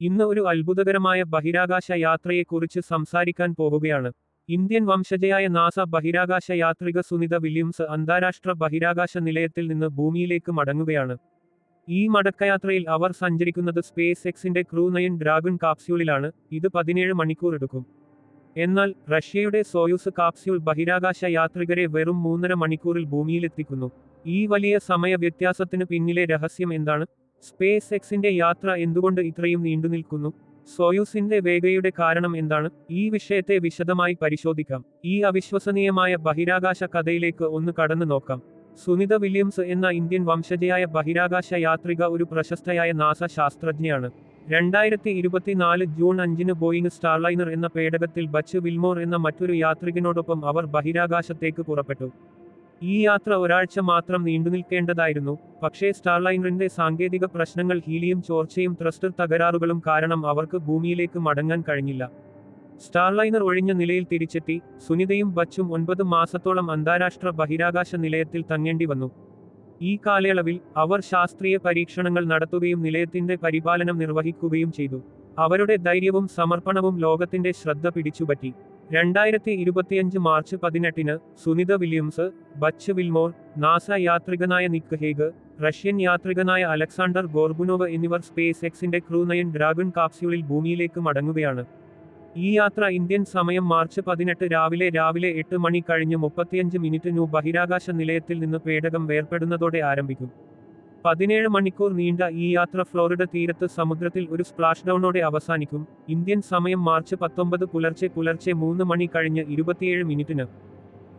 ഇന്ന് ഒരു അത്ഭുതകരമായ ബഹിരാകാശ യാത്രയെക്കുറിച്ച് സംസാരിക്കാൻ പോകുകയാണ്. ഇന്ത്യൻ വംശജയായ നാസ ബഹിരാകാശ യാത്രിക സുനിത വില്യംസ് അന്താരാഷ്ട്ര ബഹിരാകാശ നിലയത്തിൽ നിന്ന് ഭൂമിയിലേക്ക് മടങ്ങുകയാണ്. ഈ മടക്കയാത്രയിൽ അവർ സഞ്ചരിക്കുന്നത് സ്പേസ് എക്സിന്റെ ക്രൂ നയൻ ഡ്രാഗൺ കാപ്സ്യൂളിലാണ്. ഇത് പതിനേഴ് മണിക്കൂർ എടുക്കും. എന്നാൽ റഷ്യയുടെ സോയൂസ് കാപ്സ്യൂൾ ബഹിരാകാശ യാത്രികരെ വെറും മൂന്നര മണിക്കൂറിൽ ഭൂമിയിലെത്തിക്കുന്നു. ഈ വലിയ സമയ വ്യത്യാസത്തിന് പിന്നിലെ രഹസ്യം എന്താണ്? സ്പേസ് എക്സിന്റെ യാത്ര എന്തുകൊണ്ട് ഇത്രയും നീണ്ടുനിൽക്കുന്നു സോയൂസിന്റെ വേഗയുടെ കാരണം എന്താണ്? ഈ വിഷയത്തെ വിശദമായി പരിശോധിക്കാം. ഈ അവിശ്വസനീയമായ ബഹിരാകാശ കഥയിലേക്ക് ഒന്ന് കടന്നു നോക്കാം. സുനിത വില്യംസ് എന്ന ഇന്ത്യൻ വംശജയായ ബഹിരാകാശ യാത്രിക ഒരു പ്രശസ്തയായ നാസ ശാസ്ത്രജ്ഞയാണ്. രണ്ടായിരത്തി ഇരുപത്തിനാല് ജൂൺ അഞ്ചിന് ബോയിങ് സ്റ്റാർലൈനർ എന്ന പേടകത്തിൽ ബച്ച് വിൽമോർ എന്ന മറ്റൊരു യാത്രികനോടൊപ്പം അവർ ബഹിരാകാശത്തേക്ക് പുറപ്പെട്ടു. ഈ യാത്ര ഒരാഴ്ച മാത്രം നീണ്ടുനിൽക്കേണ്ടതായിരുന്നു പക്ഷേ സ്റ്റാർലൈനറിന്റെ സാങ്കേതിക പ്രശ്നങ്ങൾ ഹീലിയും ചോർച്ചയും ത്രസ്റ്റർ തകരാറുകളും കാരണം അവർക്ക് ഭൂമിയിലേക്ക് മടങ്ങാൻ കഴിഞ്ഞില്ല. സ്റ്റാർലൈനർ ഒഴിഞ്ഞ നിലയിൽ തിരിച്ചെത്തി. സുനിതയും ബച്ചും ഒൻപത് മാസത്തോളം അന്താരാഷ്ട്ര ബഹിരാകാശ നിലയത്തിൽ തങ്ങേണ്ടി വന്നു. ഈ കാലയളവിൽ അവർ ശാസ്ത്രീയ പരീക്ഷണങ്ങൾ നടത്തുകയും നിലയത്തിന്റെ പരിപാലനം നിർവഹിക്കുകയും ചെയ്തു. അവരുടെ ധൈര്യവും സമർപ്പണവും ലോകത്തിന്റെ ശ്രദ്ധ പിടിച്ചുപറ്റി. രണ്ടായിരത്തി ഇരുപത്തിയഞ്ച് മാർച്ച് പതിനെട്ടിന് Sunita Williams Butch Wilmore NASA യാത്രികനായ Nick Hague Russian യാത്രികനായ അലക്സാണ്ടർ ഗോർബുനോവ് എന്നിവർ സ്പേസ് എക്സിന്റെ ക്രൂ നയൻ ഡ്രാഗൺ കാപ്സ്യൂളിൽ ഭൂമിയിലേക്ക് മടങ്ങുകയാണ്. ഈ യാത്ര ഇന്ത്യൻ സമയം മാർച്ച് പതിനെട്ട് രാവിലെ രാവിലെ എട്ട് മണി കഴിഞ്ഞ് മുപ്പത്തിയഞ്ച് മിനിറ്റിനു ബഹിരാകാശ നിലയത്തിൽ നിന്ന് പേടകം വേർപെടുന്നതോടെ ആരംഭിക്കും. പതിനേഴ് മണിക്കൂർ നീണ്ട ഈ യാത്ര ഫ്ലോറിഡ തീരത്ത് സമുദ്രത്തിൽ ഒരു സ്പ്ലാഷ് ഡൗണോടെ അവസാനിക്കും. ഇന്ത്യൻ സമയം മാർച്ച് പത്തൊമ്പത് പുലർച്ചെ പുലർച്ചെ മൂന്ന് മണി കഴിഞ്ഞ് ഇരുപത്തിയേഴ് മിനിറ്റിന്.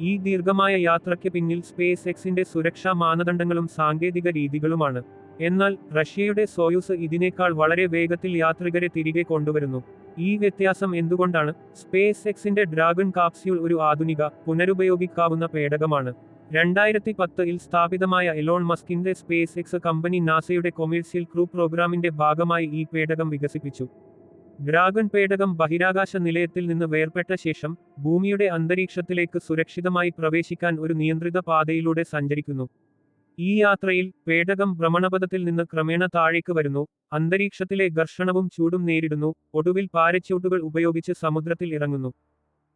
ഈ ദീർഘമായ യാത്രയ്ക്ക് പിന്നിൽ സ്പേസ് എക്സിന്റെ സുരക്ഷാ മാനദണ്ഡങ്ങളും സാങ്കേതിക രീതികളുമാണ്. എന്നാൽ റഷ്യയുടെ സോയൂസ് ഇതിനേക്കാൾ വളരെ വേഗത്തിൽ യാത്രികരെ തിരികെ കൊണ്ടുവരുന്നു. ഈ വ്യത്യാസം എന്തുകൊണ്ടാണ്? സ്പേസ് എക്സിന്റെ ഡ്രാഗൺ കാപ്സ്യൂൾ ഒരു ആധുനിക പുനരുപയോഗിക്കാവുന്ന പേടകമാണ്. രണ്ടായിരത്തി പത്തിൽ സ്ഥാപിതമായ എലോൺ മസ്കിന്റെ സ്പേസ് എക്സ് കമ്പനി നാസയുടെ കൊമേഴ്സ്യൽ ക്രൂ പ്രോഗ്രാമിന്റെ ഭാഗമായി ഈ പേടകം വികസിപ്പിച്ചു. ഡ്രാഗൺ പേടകം ബഹിരാകാശ നിലയത്തിൽ നിന്ന് വേർപെട്ട ശേഷം ഭൂമിയുടെ അന്തരീക്ഷത്തിലേക്ക് സുരക്ഷിതമായി പ്രവേശിക്കാൻ ഒരു നിയന്ത്രിത പാതയിലൂടെ സഞ്ചരിക്കുന്നു. ഈ യാത്രയിൽ പേടകം ഭ്രമണപഥത്തിൽ നിന്ന് ക്രമേണ താഴേക്ക് വരുന്നു അന്തരീക്ഷത്തിലെ ഘർഷണവും ചൂടും നേരിടുന്നു ഒടുവിൽ പാരച്യൂട്ടുകൾ ഉപയോഗിച്ച് സമുദ്രത്തിൽ ഇറങ്ങുന്നു.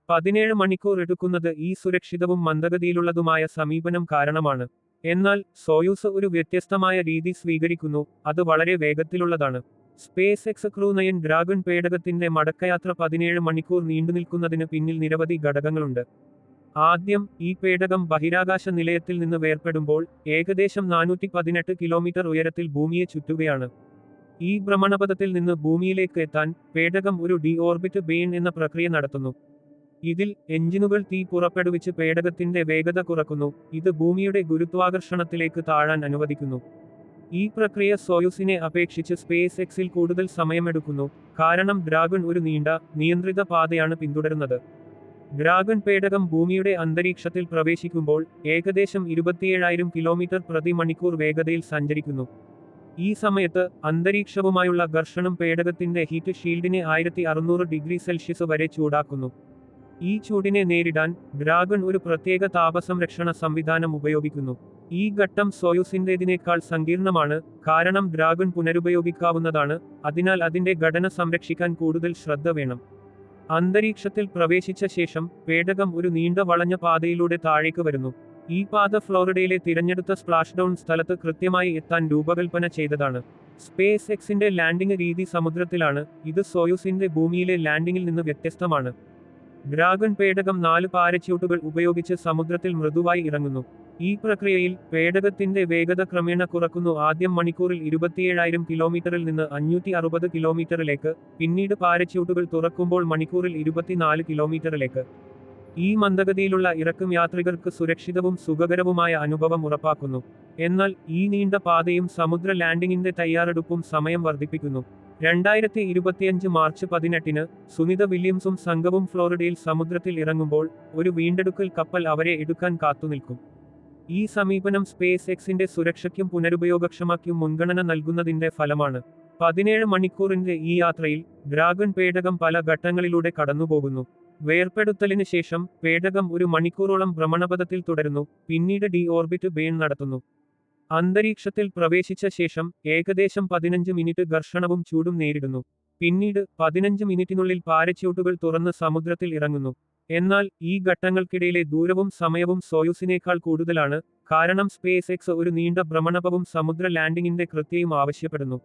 പതിനേഴ് മണിക്കൂർ എടുക്കുന്നത് ഈ സുരക്ഷിതവും മന്ദഗതിയിലുള്ളതുമായ സമീപനം കാരണമാണ്. എന്നാൽ സോയൂസ് ഒരു വ്യത്യസ്തമായ രീതി സ്വീകരിക്കുന്നു അത് വളരെ വേഗത്തിലുള്ളതാണ്. SpaceX crew nine Dragon പേടകത്തിന്റെ മടക്കയാത്ര പതിനേഴ് മണിക്കൂർ നീണ്ടുനിൽക്കുന്നതിന് പിന്നിൽ നിരവധി ഘടകങ്ങളുണ്ട്. ആദ്യം ഈ പേടകം ബഹിരാകാശ നിലയത്തിൽ നിന്ന് വേർപ്പെടുമ്പോൾ ഏകദേശം നാനൂറ്റി പതിനെട്ട് കിലോമീറ്റർ ഉയരത്തിൽ ഭൂമിയെ ചുറ്റുകയാണ്. ഈ ഭ്രമണപഥത്തിൽ നിന്ന് ഭൂമിയിലേക്ക് എത്താൻ പേടകം ഒരു ഡി ഓർബിറ്റ് ബെയിൻ എന്ന പ്രക്രിയ നടത്തുന്നു. ഇതിൽ എഞ്ചിനുകൾ തീ പുറപ്പെടുവിച്ച് പേടകത്തിന്റെ വേഗത കുറക്കുന്നു. ഇത് ഭൂമിയുടെ ഗുരുത്വാകർഷണത്തിലേക്ക് താഴാൻ അനുവദിക്കുന്നു. ഈ പ്രക്രിയ സോയുസിനെ അപേക്ഷിച്ച് സ്പേസ് എക്സിൽ കൂടുതൽ സമയമെടുക്കുന്നു. കാരണം ഡ്രാഗൺ ഒരു നീണ്ട നിയന്ത്രിത പാതയാണ് പിന്തുടരുന്നത്. ഡ്രാഗൺ പേടകം ഭൂമിയുടെ അന്തരീക്ഷത്തിൽ പ്രവേശിക്കുമ്പോൾ ഏകദേശം ഇരുപത്തിയേഴായിരം കിലോമീറ്റർ പ്രതി മണിക്കൂർ വേഗതയിൽ സഞ്ചരിക്കുന്നു. ഈ സമയത്ത് അന്തരീക്ഷവുമായുള്ള ഘർഷണം പേടകത്തിന്റെ ഹീറ്റ് ഷീൽഡിനെ ആയിരത്തി അറുന്നൂറ് ഡിഗ്രി സെൽഷ്യസ് വരെ ചൂടാക്കുന്നു. ഈ ചൂടിനെ നേരിടാൻ ഡ്രാഗൺ ഒരു പ്രത്യേക താപസംരക്ഷണ സംവിധാനം ഉപയോഗിക്കുന്നു. ഈ ഘട്ടം സോയൂസിന്റെതിനേക്കാൾ സങ്കീർണമാണ് കാരണം ഡ്രാഗൺ പുനരുപയോഗിക്കാവുന്നതാണ് അതിനാൽ അതിന്റെ ഘടന സംരക്ഷിക്കാൻ കൂടുതൽ ശ്രദ്ധ വേണം. അന്തരീക്ഷത്തിൽ പ്രവേശിച്ച ശേഷം പേടകം ഒരു നീണ്ട വളഞ്ഞ പാതയിലൂടെ താഴേക്ക് വരുന്നു. ഈ പാത ഫ്ലോറിഡയിലെ തിരഞ്ഞെടുത്ത സ്പ്ലാഷ് ഡൗൺ സ്ഥലത്ത് കൃത്യമായി എത്താൻ രൂപകൽപ്പന ചെയ്തതാണ്. സ്പേസ് എക്സിന്റെ ലാൻഡിംഗ് രീതി സമുദ്രത്തിലാണ് ഇത് സോയുസിന്റെ ഭൂമിയിലെ ലാൻഡിംഗിൽ നിന്ന് വ്യത്യസ്തമാണ്. ഡ്രാഗൺ പേടകം നാല് പാരച്യൂട്ടുകൾ ഉപയോഗിച്ച് സമുദ്രത്തിൽ മൃദുവായി ഇറങ്ങുന്നു. ഈ പ്രക്രിയയിൽ പേടകത്തിന്റെ വേഗത ക്രമേണ കുറക്കുന്നു. ആദ്യം മണിക്കൂറിൽ ഇരുപത്തിയേഴായിരം കിലോമീറ്ററിൽ നിന്ന് അഞ്ഞൂറ്റി അറുപത് കിലോമീറ്ററിലേക്ക് പിന്നീട് പാരച്യൂട്ടുകൾ തുറക്കുമ്പോൾ മണിക്കൂറിൽ ഇരുപത്തിനാല് കിലോമീറ്ററിലേക്ക്. ഈ മന്ദഗതിയിലുള്ള ഇറക്കും യാത്രികർക്ക് സുരക്ഷിതവും സുഖകരവുമായ അനുഭവം ഉറപ്പാക്കുന്നു. എന്നാൽ ഈ നീണ്ട പാതയും സമുദ്ര ലാൻഡിംഗിന്റെ തയ്യാറെടുപ്പും സമയം വർദ്ധിപ്പിക്കുന്നു. രണ്ടായിരത്തി ഇരുപത്തിയഞ്ച് മാർച്ച് പതിനെട്ടിന് സുനിത വില്യംസും സംഘവും ഫ്ലോറിഡയിൽ സമുദ്രത്തിൽ ഇറങ്ങുമ്പോൾ ഒരു വീണ്ടെടുക്കൽ കപ്പൽ അവരെ എടുക്കാൻ കാത്തുനിൽക്കും ഈ സമീപനം സ്പേസ് എക്സിന്റെ സുരക്ഷയ്ക്കും പുനരുപയോഗക്ഷമയ്ക്കും മുൻഗണന നൽകുന്നതിന്റെ ഫലമാണ്. പതിനേഴ് മണിക്കൂറിന്റെ ഈ യാത്രയിൽ ഡ്രാഗൺ പേടകം പല ഘട്ടങ്ങളിലൂടെ കടന്നുപോകുന്നു. വേർപ്പെടുത്തലിന് ശേഷം പേടകം ഒരു മണിക്കൂറോളം ഭ്രമണപഥത്തിൽ തുടരുന്നു. പിന്നീട് ഡി ഓർബിറ്റ് ബേൺ നടത്തുന്നു. അന്തരീക്ഷത്തിൽ പ്രവേശിച്ച ശേഷം ഏകദേശം പതിനഞ്ച് മിനിറ്റ് ഘർഷണവും ചൂടും നേരിടുന്നു. പിന്നീട് പതിനഞ്ച് മിനിറ്റിനുള്ളിൽ പാരച്യൂട്ടുകൾ തുറന്ന് സമുദ്രത്തിൽ ഇറങ്ങുന്നു. എന്നാൽ ഈ ഘട്ടങ്ങൾക്കിടയിലെ ദൂരവും സമയവും സോയൂസിനേക്കാൾ കൂടുതലാണ്. കാരണം സ്പേസ് എക്സ് ഒരു നീണ്ട ഭ്രമണപവും സമുദ്ര ലാൻഡിംഗിന്റെ കൃത്യയും ആവശ്യപ്പെടുന്നു.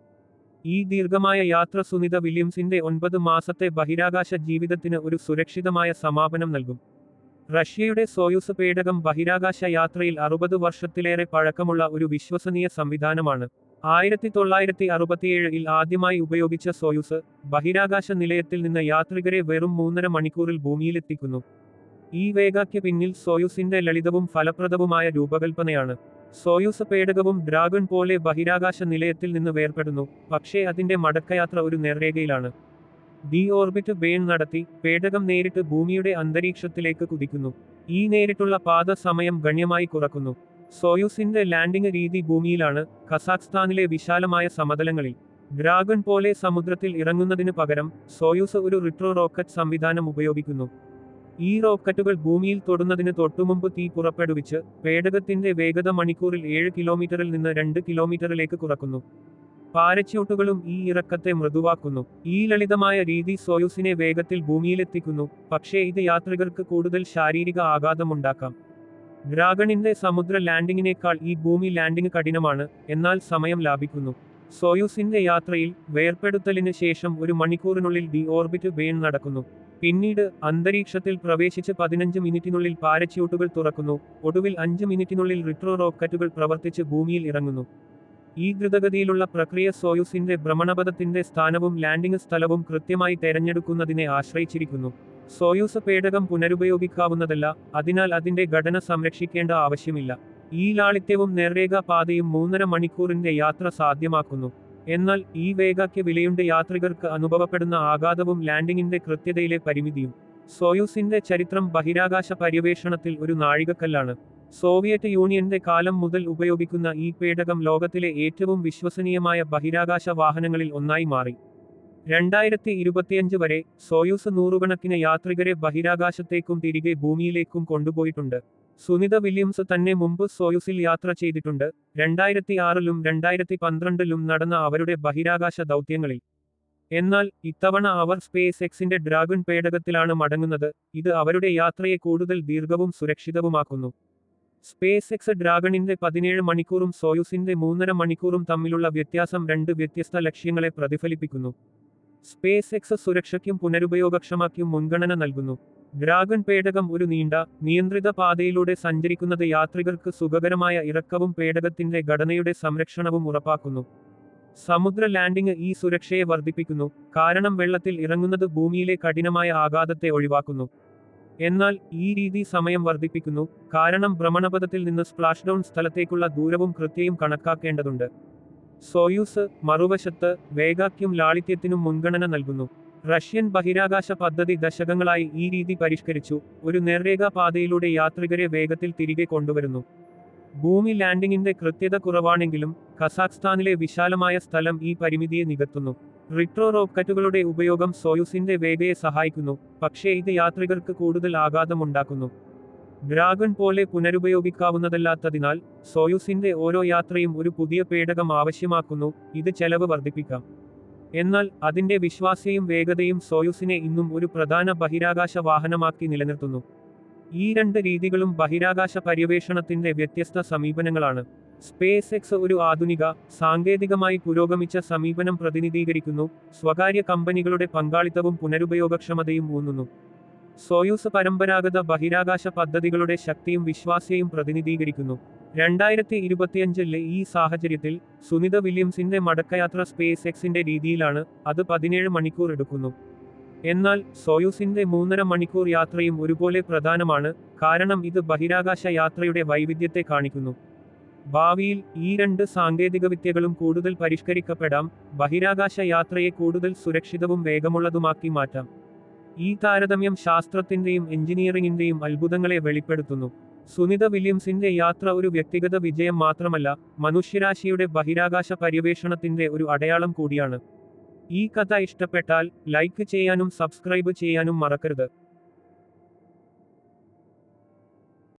ഈ ദീർഘമായ യാത്ര സുനിത വില്യംസിന്റെ ഒൻപത് മാസത്തെ ബഹിരാകാശ ജീവിതത്തിന് ഒരു സുരക്ഷിതമായ സമാപനം നൽകും. റഷ്യയുടെ സോയൂസ് പേടകം ബഹിരാകാശ യാത്രയിൽ അറുപത് വർഷത്തിലേറെ പഴക്കമുള്ള ഒരു വിശ്വസനീയ സംവിധാനമാണ്. ആയിരത്തി തൊള്ളായിരത്തി അറുപത്തിയേഴിൽ ആദ്യമായി ഉപയോഗിച്ച സോയൂസ് ബഹിരാകാശ നിലയത്തിൽ നിന്ന് യാത്രികരെ വെറും മൂന്നര മണിക്കൂറിൽ ഭൂമിയിലെത്തിക്കുന്നു. ഈ വേഗയ്ക്ക് പിന്നിൽ സോയൂസിന്റെ ലളിതവും ഫലപ്രദവുമായ രൂപകൽപ്പനയാണ്. സോയൂസ് പേടകവും ഡ്രാഗൺ പോലെ ബഹിരാകാശ നിലയത്തിൽ നിന്ന് വേർപെടുന്നു പക്ഷേ അതിന്റെ മടക്കയാത്ര ഒരു നേർരേഖയിലാണ്. ഡി ഓർബിറ്റ് ബേൺ നടത്തി പേടകം നേരിട്ട് ഭൂമിയുടെ അന്തരീക്ഷത്തിലേക്ക് കുതിക്കുന്നു. ഈ നേരിട്ടുള്ള പാത സമയം ഗണ്യമായി കുറക്കുന്നു. സോയൂസിന്റെ ലാൻഡിംഗ് രീതി ഭൂമിയിലാണ് കസാഖ്സ്ഥാനിലെ വിശാലമായ സമതലങ്ങളിൽ. ഡ്രാഗൺ പോലെ സമുദ്രത്തിൽ ഇറങ്ങുന്നതിന് പകരം സോയൂസ് ഒരു റിട്രോ റോക്കറ്റ് സംവിധാനം ഉപയോഗിക്കുന്നു. ഈ റോക്കറ്റുകൾ ഭൂമിയിൽ തൊടുന്നതിന് തൊട്ടുമുമ്പ് തീ പുറപ്പെടുവിച്ച് പേടകത്തിന്റെ വേഗത മണിക്കൂറിൽ ഏഴ് കിലോമീറ്ററിൽ നിന്ന് രണ്ട് കിലോമീറ്ററിലേക്ക് കുറക്കുന്നു. പാരച്യൂട്ടുകളും ഈ ഇറക്കത്തെ മൃദുവാക്കുന്നു. ഈ ലളിതമായ രീതി സോയുസിനെ വേഗത്തിൽ ഭൂമിയിലെത്തിക്കുന്നു. പക്ഷേ ഇത് യാത്രികർക്ക് കൂടുതൽ ശാരീരിക ആഘാതമുണ്ടാക്കാം. ഡ്രാഗണിന്റെ സമുദ്ര ലാൻഡിങ്ങിനേക്കാൾ ഈ ഭൂമി ലാൻഡിംഗ് കഠിനമാണ് എന്നാൽ സമയം ലാഭിക്കുന്നു. സോയൂസിന്റെ യാത്രയിൽ വേർപ്പെടുത്തലിന് ശേഷം ഒരു മണിക്കൂറിനുള്ളിൽ ഡി ഓർബിറ്റ് ബേൺ നടക്കുന്നു. പിന്നീട് അന്തരീക്ഷത്തിൽ പ്രവേശിച്ച് പതിനഞ്ച് മിനിറ്റിനുള്ളിൽ പാരച്യൂട്ടുകൾ തുറക്കുന്നു. ഒടുവിൽ അഞ്ച് മിനിറ്റിനുള്ളിൽ റിട്രോ റോക്കറ്റുകൾ പ്രവർത്തിച്ച് ഭൂമിയിൽ ഇറങ്ങുന്നു. ഈ ദ്രുതഗതിയിലുള്ള പ്രക്രിയ സോയൂസിന്റെ ഭ്രമണപഥത്തിന്റെ സ്ഥാനവും ലാൻഡിംഗ് സ്ഥലവും കൃത്യമായി തെരഞ്ഞെടുക്കുന്നതിനെ ആശ്രയിച്ചിരിക്കുന്നു. സോയൂസ് പേടകം പുനരുപയോഗിക്കാവുന്നതല്ല അതിനാൽ അതിന്റെ ഘടന സംരക്ഷിക്കേണ്ട ആവശ്യമില്ല. ഈ ലാളിത്യവും നേർരേഖ പാതയും മൂന്നര മണിക്കൂറിന്റെ യാത്ര സാധ്യമാക്കുന്നു. എന്നാൽ ഈ വേഗയ്ക്ക് വിലയുണ്ട് യാത്രികർക്ക് അനുഭവപ്പെടുന്ന ആഘാതവും ലാൻഡിംഗിന്റെ കൃത്യതയിലെ പരിമിതിയും. സോയൂസിന്റെ ചരിത്രം ബഹിരാകാശ പര്യവേഷണത്തിൽ ഒരു നാഴികക്കല്ലാണ്. സോവിയറ്റ് യൂണിയന്റെ കാലം മുതൽ ഉപയോഗിക്കുന്ന ഈ പേടകം ലോകത്തിലെ ഏറ്റവും വിശ്വസനീയമായ ബഹിരാകാശ വാഹനങ്ങളിൽ ഒന്നായി മാറി. രണ്ടായിരത്തി ഇരുപത്തിയഞ്ച് വരെ സോയൂസ് നൂറുകണക്കിന് യാത്രികരെ ബഹിരാകാശത്തേക്കും തിരികെ ഭൂമിയിലേക്കും കൊണ്ടുപോയിട്ടുണ്ട്. സുനിത വില്യംസ് തന്നെ മുമ്പ് സോയൂസിൽ യാത്ര ചെയ്തിട്ടുണ്ട്. രണ്ടായിരത്തി ആറിലും രണ്ടായിരത്തി പന്ത്രണ്ടിലും നടന്ന അവരുടെ ബഹിരാകാശ ദൗത്യങ്ങളിൽ. എന്നാൽ ഇത്തവണ അവർ സ്പേസ് എക്സിന്റെ ഡ്രാഗൺ പേടകത്തിലാണ് മടങ്ങുന്നത്. ഇത് അവരുടെ യാത്രയെ കൂടുതൽ ദീർഘവും സുരക്ഷിതവുമാക്കുന്നു. സ്പേസ് എക്സ് ഡ്രാഗണിന്റെ പതിനേഴ് മണിക്കൂറും സോയൂസിന്റെ മൂന്നര മണിക്കൂറും തമ്മിലുള്ള വ്യത്യാസം രണ്ട് വ്യത്യസ്ത ലക്ഷ്യങ്ങളെ പ്രതിഫലിപ്പിക്കുന്നു. സ്പേസ് എക്സ് സുരക്ഷയ്ക്കും പുനരുപയോഗക്ഷമയ്ക്കും മുൻഗണന നൽകുന്നു. ഡ്രാഗൺ പേടകം ഒരു നീണ്ട നിയന്ത്രിത പാതയിലൂടെ സഞ്ചരിക്കുന്നത് യാത്രികർക്ക് സുഖകരമായ ഇറക്കവും പേടകത്തിന്റെ ഘടനയുടെ സംരക്ഷണവും ഉറപ്പാക്കുന്നു. സമുദ്ര ലാൻഡിംഗ് ഈ സുരക്ഷയെ വർദ്ധിപ്പിക്കുന്നു കാരണം വെള്ളത്തിൽ ഇറങ്ങുന്നത് ഭൂമിയിലെ കഠിനമായ ആഘാതത്തെ ഒഴിവാക്കുന്നു. എന്നാൽ ഈ രീതി സമയം വർദ്ധിപ്പിക്കുന്നു കാരണം ഭ്രമണപഥത്തിൽ നിന്ന് സ്പ്ലാഷ് ഡൗൺ സ്ഥലത്തേക്കുള്ള ദൂരവും കൃത്യയും കണക്കാക്കേണ്ടതുണ്ട്. സോയൂസ് മറുവശത്ത് വേഗാക്യും ലാളിത്യത്തിനും മുൻഗണന നൽകുന്നു. റഷ്യൻ ബഹിരാകാശ പദ്ധതി ദശകങ്ങളായി ഈ രീതി പരിഷ്കരിച്ചു ഒരു നേർരേഖ പാതയിലൂടെ യാത്രികരെ വേഗത്തിൽ തിരികെ കൊണ്ടുവരുന്നു. ഭൂമി ലാൻഡിംഗിന്റെ കൃത്യത കുറവാണെങ്കിലും കസാഖ്സ്ഥാനിലെ വിശാലമായ സ്ഥലം ഈ പരിമിതിയെ നികത്തുന്നു. റിട്രോ റോക്കറ്റുകളുടെ ഉപയോഗം സോയുസിന്റെ വേഗയെ സഹായിക്കുന്നു പക്ഷേ ഇത് യാത്രികർക്ക് കൂടുതൽ ആഘാതമുണ്ടാക്കുന്നു. ഡ്രാഗൺ പോലെ പുനരുപയോഗിക്കാവുന്നതല്ലാത്തതിനാൽ സോയുസിന്റെ ഓരോ യാത്രയും ഒരു പുതിയ പേടകം ആവശ്യമാക്കുന്നു ഇത് ചെലവ് വർദ്ധിപ്പിക്കാം. എന്നാൽ അതിന്റെ വിശ്വാസ്യയും വേഗതയും സോയുസിനെ ഇന്നും ഒരു പ്രധാന ബഹിരാകാശ വാഹനമാക്കി നിലനിർത്തുന്നു. ഈ രണ്ട് രീതികളും ബഹിരാകാശ പര്യവേഷണത്തിന്റെ വ്യത്യസ്ത സമീപനങ്ങളാണ്. സ്പേസ് എക്സ് ഒരു ആധുനിക സാങ്കേതികമായി പുരോഗമിച്ച സമീപനം പ്രതിനിധീകരിക്കുന്നു സ്വകാര്യ കമ്പനികളുടെ പങ്കാളിത്തവും പുനരുപയോഗക്ഷമതയും ഊന്നുന്നു. സോയൂസ് പരമ്പരാഗത ബഹിരാകാശ പദ്ധതികളുടെ ശക്തിയും വിശ്വാസ്യയും പ്രതിനിധീകരിക്കുന്നു. രണ്ടായിരത്തി ഇരുപത്തിയഞ്ചിലെ ഈ സാഹചര്യത്തിൽ സുനിത വില്യംസിന്റെ മടക്കയാത്ര സ്പേസ് എക്സിന്റെ രീതിയിലാണ് അത് പതിനേഴ് മണിക്കൂർ എടുക്കുന്നു. എന്നാൽ സോയൂസിന്റെ മൂന്നര മണിക്കൂർ യാത്രയും ഒരുപോലെ പ്രധാനമാണ് കാരണം ഇത് ബഹിരാകാശ യാത്രയുടെ വൈവിധ്യത്തെ കാണിക്കുന്നു. ഭാവിയിൽ ഈ രണ്ട് സാങ്കേതികവിദ്യകളും കൂടുതൽ പരിഷ്കരിക്കപ്പെടാം ബഹിരാകാശ യാത്രയെ കൂടുതൽ സുരക്ഷിതവും വേഗമുള്ളതുമാക്കി മാറ്റാം. ഈ താരതമ്യം ശാസ്ത്രത്തിന്റെയും എഞ്ചിനീയറിംഗിന്റെയും അത്ഭുതങ്ങളെ വെളിപ്പെടുത്തുന്നു. സുനിത വില്യംസിന്റെ യാത്ര ഒരു വ്യക്തിഗത വിജയം മാത്രമല്ല മനുഷ്യരാശിയുടെ ബഹിരാകാശ പര്യവേഷണത്തിന്റെ ഒരു അടയാളം കൂടിയാണ്. ഈ കഥ ഇഷ്ടപ്പെട്ടാൽ ലൈക്ക് ചെയ്യാനും സബ്സ്ക്രൈബ് ചെയ്യാനും മറക്കരുത്.